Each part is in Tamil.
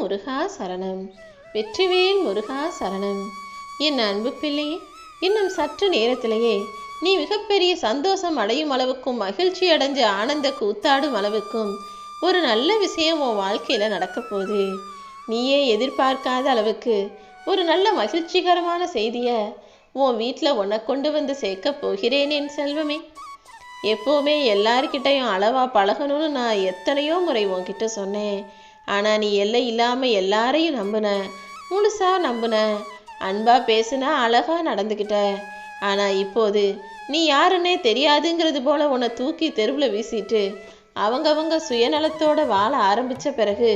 முருகா சரணம். வெற்றிவேல் முருகா சரணம். என் அன்பு பிள்ளையே இன்னும் சற்று நேரத்திலேயே நீ மிகப்பெரிய சந்தோஷம் அடையும் அளவுக்கும் மகிழ்ச்சி அடைஞ்ச ஆனந்த கூத்தாடும் அளவுக்கும் ஒரு நல்ல விஷயம் உன் வாழ்க்கையில நடக்கப்போகுது நீயே எதிர்பார்க்காத அளவுக்கு ஒரு நல்ல மகிழ்ச்சிகரமான செய்தியை உன் வீட்டில் உன்னை கொண்டு வந்து சேர்க்க போகிறேன் என் செல்வமே. எப்போவுமே எல்லார்கிட்டையும் அளவா பழகணும்னு நான் எத்தனையோ முறை உன்கிட்ட சொன்னேன். ஆனால் நீ எல்லை இல்லாமல் எல்லாரையும் நம்புன. முழுசா நம்புன. அன்பாக பேசுனா அழகாக நடந்துக்கிட்ட ஆனால் இப்போது நீ யாருன்னே தெரியாதுங்கிறது போல உன்னை தூக்கி தெருவில் வீசிட்டு அவங்கவங்க சுயநலத்தோட வாழ ஆரம்பிச்ச பிறகு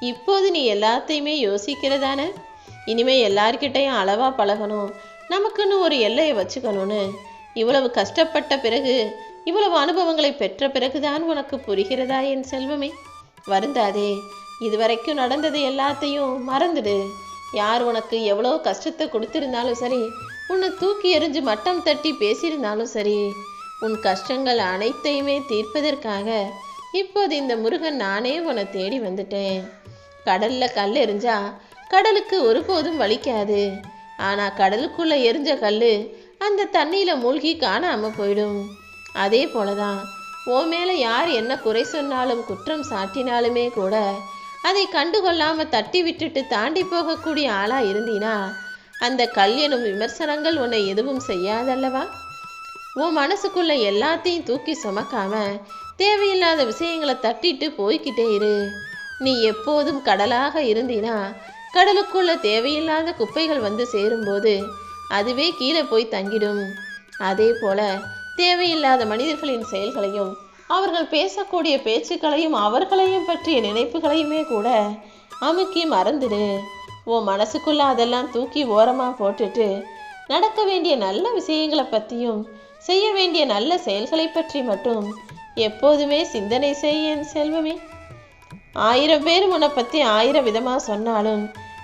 இப்போது நீ எல்லாத்தையுமே யோசிக்கிறதானே? இனிமே எல்லார்கிட்டையும் அளவாக பழகணும். நமக்குன்னு ஒரு எல்லையை வச்சுக்கணும்னு. இவ்வளவு கஷ்டப்பட்ட பிறகு இவ்வளவு அனுபவங்களை பெற்ற பிறகுதான் உனக்கு புரிகிறதா என் செல்வமே? வருந்தாதே. இதுவரைக்கும் நடந்தது எல்லாத்தையும் மறந்துடு. யார் உனக்கு எவ்வளோ கஷ்டத்தை கொடுத்துருந்தாலும் சரி உன்னை தூக்கி எறிஞ்சு மட்டம் தட்டி பேசியிருந்தாலும் சரி உன் கஷ்டங்கள் அனைத்தையுமே தீர்ப்பதற்காக இப்போது இந்த முருகன் நானே உன்னை தேடி வந்துட்டேன். கடல்ல கல் எரிஞ்சா கடலுக்கு ஒருபோதும் வலிக்காது. ஆனா கடலுக்குள்ள எரிஞ்ச கல் அந்த தண்ணியில மூழ்கி காணாம போயிடும். அதே போலதான் உன் மேல யார் என்ன குறை சொன்னாலும் குற்றம் சாட்டினாலுமே கூட அதை கண்டுகொள்ளாம தட்டி விட்டுட்டு தாண்டி போகக்கூடிய ஆளா இருந்தீனா அந்த கல் எனும் விமர்சனங்கள் உன்னை எதுவும் செய்யாதல்லவா? உன் மனசுக்குள்ள எல்லாத்தையும் தூக்கி சுமக்காம தேவையில்லாத விஷயங்களை தட்டிட்டு போய்கிட்டே இரு. நீ எப்போதும் கடலாக இருந்தீனா கடலுக்குள்ள தேவையில்லாத குப்பைகள் வந்து சேரும்போது அதுவே கீழே போய் தங்கிடும். அதே போல தேவையில்லாத மனிதர்களின் செயல்களையும் அவர்கள் பேசக்கூடிய பேச்சுக்களையும் அவர்களையும் பற்றிய நினைப்புகளையுமே கூட அமுக்கி மறந்துடு. உன் மனசுக்குள்ள அதெல்லாம் தூக்கி ஓரமாக போட்டுட்டு நடக்க வேண்டிய நல்ல விஷயங்களை பற்றியும் செய்ய வேண்டிய நல்ல செயல்களை பற்றி மட்டும் எப்போதுமே சிந்தனை செய்ய என் செல்வமே. ஆயிரம் பேர் உன்னை பற்றி ஆயிரம் விதமாக சொன்னாலும்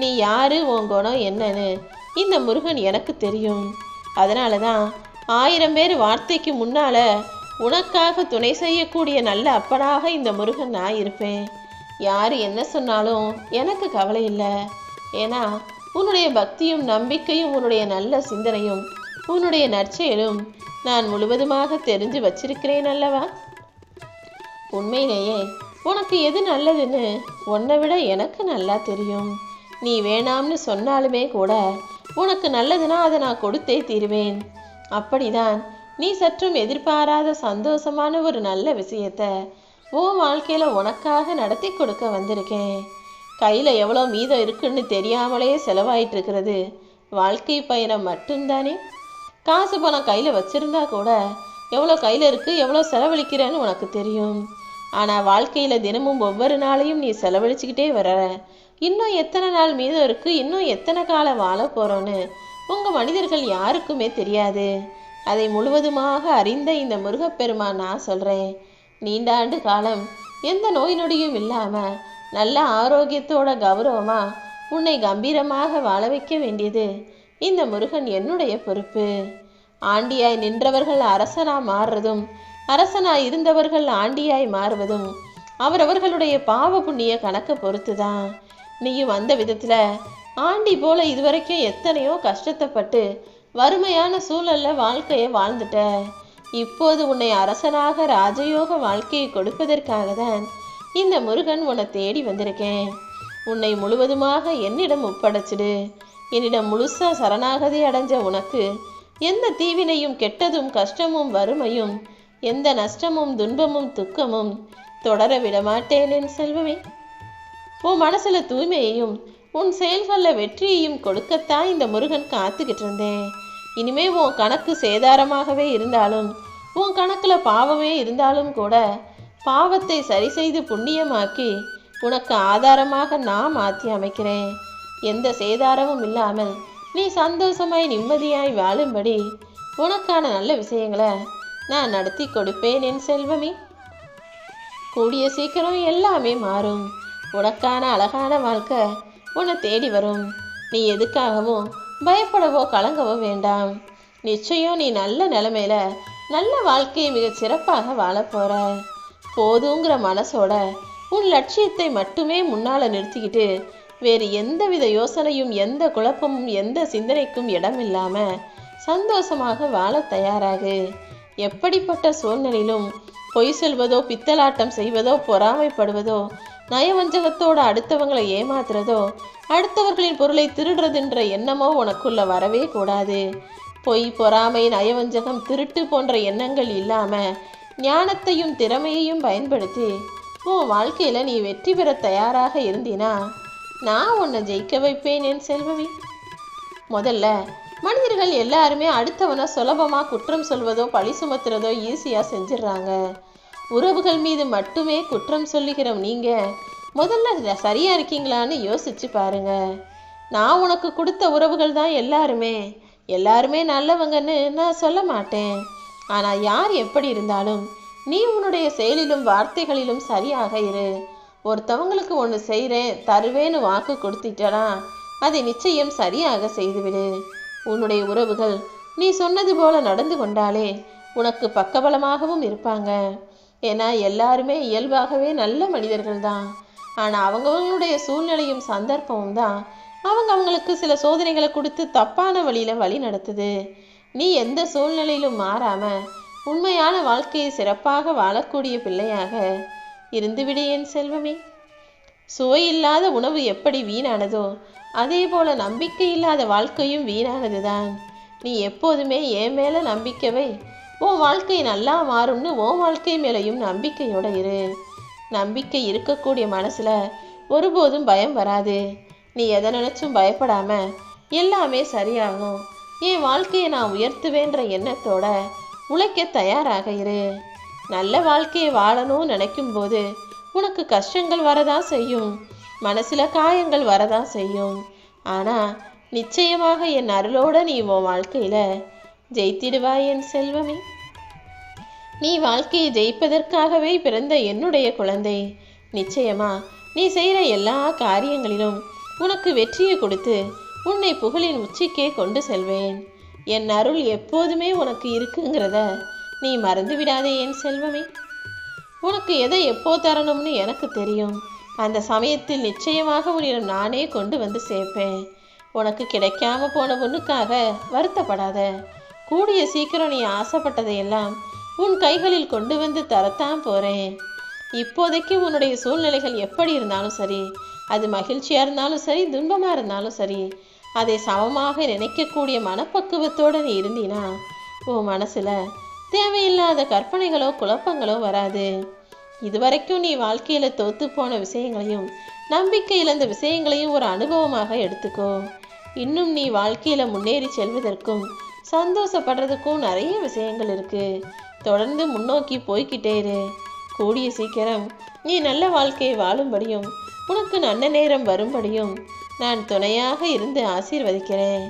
நீ யாரு உன் குணம் என்னன்னு இந்த முருகன் எனக்கு தெரியும். அதனால தான் ஆயிரம் பேர் வார்த்தைக்கு முன்னால உனக்காக துணை செய்யக்கூடிய நல்ல அப்பனாக இந்த முருகன் நான் இருப்பேன். யார் என்ன சொன்னாலும் எனக்கு கவலை இல்லை. ஏன்னா உன்னுடைய பக்தியும் நம்பிக்கையும் உன்னுடைய நல்ல சிந்தனையும் உன்னுடைய நற்செயலும் நான் முழுவதுமாக தெரிஞ்சு வச்சிருக்கிறேன் அல்லவா? உண்மையிலேயே உனக்கு எது நல்லதுன்னு உன்னை விட எனக்கு நல்லா தெரியும். நீ வேணாம்னு சொன்னாலுமே கூட உனக்கு நல்லதுன்னா அதை நான் கொடுத்தே தீருவேன். அப்படிதான் நீ சற்றும் எதிர்பாராத சந்தோஷமான ஒரு நல்ல விஷயத்த உன் வாழ்க்கையில் உனக்காக நடத்தி கொடுக்க வந்திருக்கேன். கையில் எவ்வளோ மீதம் இருக்குன்னு தெரியாமலேயே செலவாயிட்டு இருக்கிறது வாழ்க்கை பயணம் மட்டும்தானே? காசு பணம் கையில் வச்சிருந்தா கூட எவ்வளோ கையில் இருக்குது எவ்வளோ செலவழிக்கிறேன்னு உனக்கு தெரியும். ஆனால் வாழ்க்கையில் தினமும் ஒவ்வொரு நாளையும் நீ செலவழிச்சுக்கிட்டே வர. இன்னும் எத்தனை நாள் மீதம் இருக்குது இன்னும் எத்தனை காலம் வாழ போகிறோன்னு உங்கள் மனிதர்கள் யாருக்குமே தெரியாது. அதை முழுவதுமாக அறிந்த இந்த முருகப்பெருமான் நான் சொல்றேன் நீண்டாண்டு காலம் எந்த நோய் நொடியும் இல்லாம நல்ல ஆரோக்கியத்தோட கௌரவமா உன்னை கம்பீரமாக வாழ வைக்க வேண்டியது இந்த முருகன் என்னுடைய பொறுப்பு. ஆண்டியாய் நின்றவர்கள் அரசனா மாறுறதும் அரசனாய் இருந்தவர்கள் ஆண்டியாய் மாறுவதும் அவரவர்களுடைய பாவ புண்ணிய கணக்கை பொறுத்துதான். நீயும் அந்த விதத்துல ஆண்டி போல இதுவரைக்கும் எத்தனையோ கஷ்டத்தைப்பட்டு வறுமையான சூழல்ல வாழ்க்கையை வாழ்ந்துட்ட. இப்போது உன்னை அரசனாக ராஜயோக வாழ்க்கையை கொடுப்பதற்காக தான் இந்த முருகன் உன்னை தேடி வந்திருக்கேன். உன்னை முழுவதுமாக என்னிடம் ஒப்படைச்சிடு. என்னிடம் முழுசா சரணாகதி அடைஞ்ச உனக்கு எந்த தீவினையும் கெட்டதும் கஷ்டமும் வறுமையும் எந்த நஷ்டமும் துன்பமும் துக்கமும் தொடர விடமாட்டேன் என் செல்வமே. உன் மனசுல தூய்மையையும் உன் செயல்களில் வெற்றியையும் கொடுக்கத்தான் இந்த முருகன் காத்துக்கிட்டு இருந்தேன். இனிமே உன் கணக்கு சேதாரமாகவே இருந்தாலும் உன் கணக்கில் பாவமே இருந்தாலும் கூட பாவத்தை சரி செய்து புண்ணியமாக்கி உனக்கு ஆதாரமாக நான் மாற்றி அமைக்கிறேன். எந்த சேதாரமும் இல்லாமல் நீ சந்தோஷமாய் நிம்மதியாய் வாழும்படி உனக்கான நல்ல விஷயங்களை நான் நடத்தி கொடுப்பேன் என் செல்வமே. கூடிய சீக்கிரம் எல்லாமே மாறும். உனக்கான அழகான வாழ்க்கை உன்னை தேடி வரும். நீ எதுக்காகவும் பயப்படவோ கலங்கவோ வேண்டாம். நிச்சயம் நீ நல்ல நிலைமையில நல்ல வாழ்க்கையை மிகச் சிறப்பாக வாழப் போற. போதுங்கிற மனசோட உன் லட்சியத்தை மட்டுமே முன்னால நிறுத்திக்கிட்டு வேறு எந்தவித யோசனையும் எந்த குழப்பமும் எந்த சிந்தனைக்கும் இடமில்லாம சந்தோஷமாக வாழ தயாராகு. எப்படிப்பட்ட சூழ்நிலையிலும் பொய் சொல்வதோ பித்தலாட்டம் செய்வதோ பொறாமைப்படுவதோ நயவஞ்சகத்தோட அடுத்தவங்களை ஏமாத்துறதோ அடுத்தவர்களின் பொருளை திருடுறதுன்ற எண்ணமோ உனக்குள்ள வரவே கூடாது. பொய் பொறாமை நயவஞ்சகம் திருட்டு போன்ற எண்ணங்கள் இல்லாம ஞானத்தையும் திறமையையும் பயன்படுத்தி உன் வாழ்க்கையில நீ வெற்றி பெற தயாராக இருந்தினா நான் உன்னை ஜெயிக்க வைப்பேன் என் செல்வவி முதல்ல மனிதர்கள் எல்லாருமே அடுத்தவனை சுலபமாக குற்றம் சொல்வதோ பழி சுமத்துறதோ ஈஸியாக செஞ்சிடுறாங்க. உறவுகள் மீது மட்டுமே குற்றம் சொல்லுகிறோம் நீங்க. முதல்ல சரியா இருக்கீங்களான்னு யோசிச்சு பாருங்க. நான் உனக்கு கொடுத்த உறவுகள் தான் எல்லாருமே. எல்லாருமே நல்லவங்கன்னு நான் சொல்ல மாட்டேன். ஆனா யார் எப்படி இருந்தாலும் நீ உன்னுடைய செயலிலும் வார்த்தைகளிலும் சரியாக இரு. ஒருத்தவங்களுக்கு ஒன்று செய்கிறேன் தருவேன்னு வாக்கு கொடுத்துட்டனா அதை நிச்சயம் சரியாக செய்துவிடு. உன்னுடைய உறவுகள் நீ சொன்னது போல நடந்து கொண்டாலே உனக்கு பக்கபலமாகவும் இருப்பாங்க. ஏன்னா எல்லாருமே இயல்பாகவே நல்ல மனிதர்கள் தான் ஆனால் அவங்கவங்களுடைய சூழ்நிலையும் சந்தர்ப்பமும் தான். அவங்க அவங்களுக்கு சில சோதனைகளை கொடுத்து தப்பான வழியில் வழி நடத்துது. நீ எந்த சூழ்நிலையிலும் மாறாமல் உண்மையான வாழ்க்கையை சிறப்பாக வாழக்கூடிய பிள்ளையாக இருந்துவிடு என் செல்வமே. சுவையில்லாத உணவு எப்படி வீணானதோ அதே போல நம்பிக்கை இல்லாத வாழ்க்கையும் வீணானதுதான். நீ எப்போதுமே என் மேல நம்பிக்கவை உன் வாழ்க்கை நல்லா மாறும்னு உன் வாழ்க்கை மேலையும் நம்பிக்கையோட இரு. நம்பிக்கை இருக்கக்கூடிய மனசுல ஒருபோதும் பயம் வராது. நீ எதை நினைச்சும் பயப்படாம எல்லாமே சரியாகும். என் வாழ்க்கையை நான் உயர்த்துவேன்ற எண்ணத்தோட உழைக்க தயாராக இரு. நல்ல வாழ்க்கையை வாழணும்னு நினைக்கும் போது உனக்கு கஷ்டங்கள் வரதான் செய்யும். மனசுல காயங்கள் வரதான் செய்யும். ஆனா நிச்சயமாக என் அருளோட நீ உன் வாழ்க்கையில ஜெயித்திடுவாய் என் செல்வமே. நீ வாழ்க்கையை ஜெயிப்பதற்காகவே பிறந்த என்னுடைய குழந்தை. நிச்சயமா நீ செய்கிற எல்லா காரியங்களிலும் உனக்கு வெற்றியை கொடுத்து உன்னை புகழின் உச்சிக்கே கொண்டு செல்வேன். என் அருள் எப்போதுமே உனக்கு இருக்குங்கிறத நீ மறந்து விடாதே என் செல்வமே. உனக்கு எதை எப்போ தரணும்னு எனக்கு தெரியும். அந்த சமயத்தில் நிச்சயமாக உன்னிடம் நானே கொண்டு வந்து சேர்ப்பேன். உனக்கு கிடைக்காம போன ஒன்றுக்காக வருத்தப்படாத. கூடிய சீக்கிரம் நீ ஆசைப்பட்டதையெல்லாம் உன் கைகளில் கொண்டு வந்து தரத்தான் போறேன். இப்போதைக்கு உன்னுடைய சூழ்நிலைகள் எப்படி இருந்தாலும் சரி அது மகிழ்ச்சியா இருந்தாலும் சரி துன்பமா இருந்தாலும் சரி அதை சமமாக நினைக்கக்கூடிய மனப்பக்குவத்தோடு நீ இருந்தீனா உன் மனசுல தேவையில்லாத கற்பனைகளோ குழப்பங்களோ வராது. இதுவரைக்கும் நீ வாழ்க்கையில தோத்து போன விஷயங்களையும் நம்பிக்கை இழந்த விஷயங்களையும் ஒரு அனுபவமாக எடுத்துக்கோ. இன்னும் நீ வாழ்க்கையில முன்னேறி செல்வதற்கும் சந்தோஷப்படுறதுக்கும் நிறைய விஷயங்கள் இருக்குது தொடர்ந்து முன்னோக்கி போய்க்கிட்டே இரு. கூடிய சீக்கிரம் நீ நல்ல வாழ்க்கையை வாழும்படியும் உனக்கு நல்ல நேரம் வரும்படியும் நான் துணையாக இருந்து ஆசீர்வதிக்கிறேன்.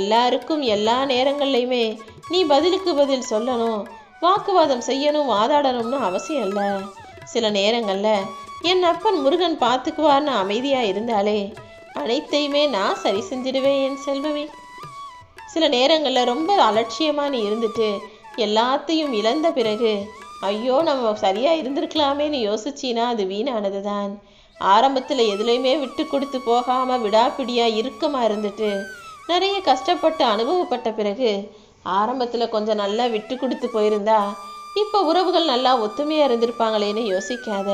எல்லாருக்கும் எல்லா நேரங்கள்லையுமே நீ பதிலுக்கு பதில் சொல்லணும் வாக்குவாதம் செய்யணும் வாதாடணும்னு அவசியம் இல்லை. சில நேரங்களில் என் அப்பன் முருகன் பார்த்துக்குவார்னு அமைதியாக இருந்தாலே அனைத்தையுமே நான் சரி செஞ்சிடுவேன் என் செல்வமே. சில நேரங்களில் ரொம்ப அலட்சியமாக நீ இருந்துட்டு எல்லாத்தையும் இழந்த பிறகு ஐயோ நம்ம சரியாக இருந்திருக்கலாமேன்னு யோசிச்சினா அது வீணானது தான் ஆரம்பத்தில் எதுலேயுமே விட்டு கொடுத்து போகாமல் விடாப்பிடியாக இறுக்கமாக இருந்துட்டு நிறைய கஷ்டப்பட்டு அனுபவப்பட்ட பிறகு ஆரம்பத்தில் கொஞ்சம் நல்லா விட்டு கொடுத்து போயிருந்தா இப்போ உறவுகள் நல்லா ஒத்துமையாக இருந்திருப்பாங்களேன்னு யோசிக்காத.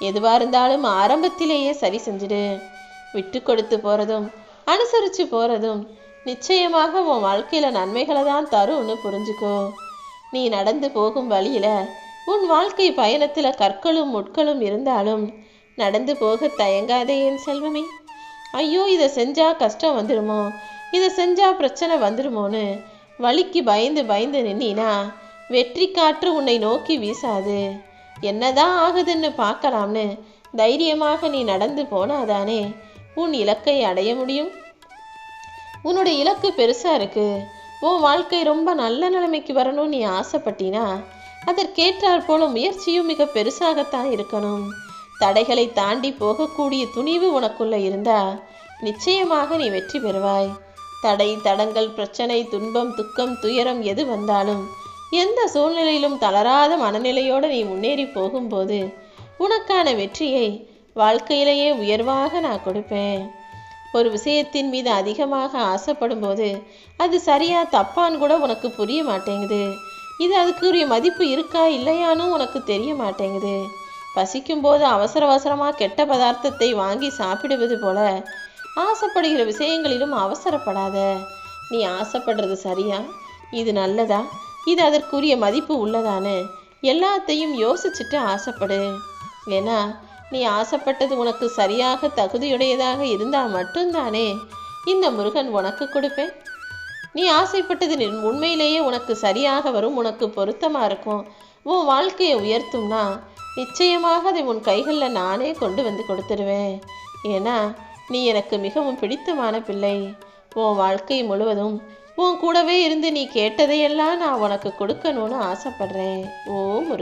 எதுவாக இருந்தாலும் ஆரம்பத்திலேயே சரி செஞ்சுடு. விட்டு கொடுத்து போகிறதும் அனுசரித்து போகிறதும் நிச்சயமாக உன் வாழ்க்கையில நன்மைகளை தான் தரும்னு புரிஞ்சுக்கோ. நீ நடந்து போகும் வழியில உன் வாழ்க்கை பயணத்துல கற்களும் முட்களும் இருந்தாலும் நடந்து போக தயங்காதே என் செல்வமே. ஐயோ இதை செஞ்சா கஷ்டம் வந்துடுமோ? இதை செஞ்சா பிரச்சனை வந்துடுமோன்னு வழிக்கு பயந்து பயந்து நின்னா வெற்றி காற்று உன்னை நோக்கி வீசாது. என்னதான் ஆகுதுன்னு பார்க்கலாம்னு தைரியமாக நீ நடந்து போனாதானே உன் இலக்கை அடைய முடியும். உன்னோட இலக்கு பெருசா இருக்கு. உன் வாழ்க்கை ரொம்ப நல்ல நிலைமைக்கு வரணும்னு நீ ஆசைப்பட்டினா அதற்கேற்றாற் போல முயற்சியும் மிக பெருசாகத்தான் இருக்கணும். தடைகளை தாண்டி போகக்கூடிய துணிவு உனக்குள்ள இருந்தா நிச்சயமாக நீ வெற்றி பெறுவாய். தடை தடங்கள் பிரச்சனை துன்பம் துக்கம் துயரம் எது வந்தாலும் எந்த சூழ்நிலையிலும் தளராத மனநிலையோடு நீ முன்னேறி போகும்போது உனக்கான வெற்றியை வாழ்க்கையிலேயே உயர்வாக நான் கொடுப்பேன். ஒரு விஷயத்தின் மீது அதிகமாக ஆசைப்படும் போது அது சரியா தப்பான்னு கூட உனக்கு புரிய மாட்டேங்குது. இது அதுக்குரிய மதிப்பு இருக்கா இல்லையான்னு உனக்கு தெரிய மாட்டேங்குது. பசிக்கும் போது அவசர அவசரமாக கெட்ட பதார்த்தத்தை வாங்கி சாப்பிடுவது போல ஆசைப்படுகிற விஷயங்களிலும் அவசரப்படாத. நீ ஆசைப்படுறது சரியா? இது நல்லதா? இது அதற்குரிய மதிப்பு உள்ளதானு? எல்லாத்தையும் யோசிச்சுட்டு ஆசைப்படு. ஏன்னா நீ ஆசைப்பட்டது உனக்கு சரியாக தகுதியுடையதாக இருந்தால் மட்டும்தானே? இந்த முருகன் உனக்கு கொடுப்பேன். நீ ஆசைப்பட்டது உண்மையிலேயே உனக்கு சரியாக வரும் உனக்கு பொருத்தமா இருக்கும். உன் வாழ்க்கையை உயர்த்தும்னா நிச்சயமாக அதை உன் கைகளில் நானே கொண்டு வந்து கொடுத்துருவேன். ஏன்னா நீ எனக்கு மிகவும் பிடித்தமான பிள்ளை. உன் வாழ்க்கை முழுவதும் உன் கூடவே இருந்து நீ கேட்டதையெல்லாம் நான் உனக்கு கொடுக்கணும்னு ஆசைப்படுறேன். ஓ முருகன்.